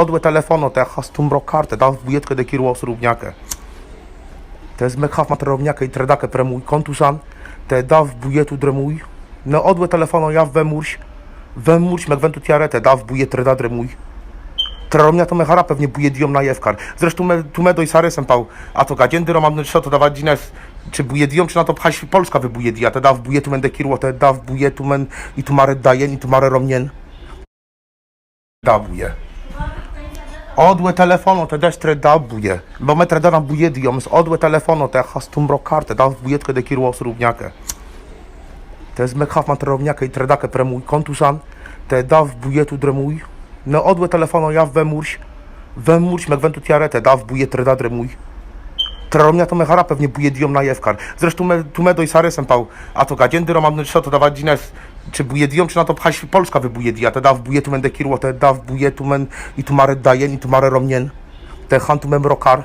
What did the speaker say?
Odłe telefono, te hastum kartę, dał w bujetkę de kirło surówniakę. To jest mekhaf materowniakę i tredakę premuj kontusan, te daw bujetu dremuj. No odłe telefono, ja wemurś, wemurś mek wentu tiarete, daw bujet treda dremuj. Traromnia to mechara pewnie buje diom na jewkar. Zresztą me, tu medo i sarysem pał, a to gadziendy romam no to dawać dzines, czy buje diom, czy na to pchaś Polska wybuje dia, te da w bujetu men de kirło, te da w bujetu men i tu mare dajen, i tu mare romnien. Dabuje. Odłe telefono, te destre dabuje. Bo me tredana buje diom, z odłe telefono, te hastum kartę, da w bujetkę de kirło surówniakę. To jest mekhaf materowniakę i tredakę premuj kontusan, te da w bujetu dremuj. No odłe telefono, ja wemurś, wemurś mek wentu tiarete, da w bujet treda dremuj. Traromnia to mechara pewnie buje diom na jewkar. Zresztą me, tu medo i sarysem pał, a to gadziendy romam no to dawać dzines, czy buje diom, czy na to pchaś Polska wybuje dia, te da w bujetu de kirło, te da w bujetu i tu mare dajen, i tu mare romnien. Te hantu mem rokar.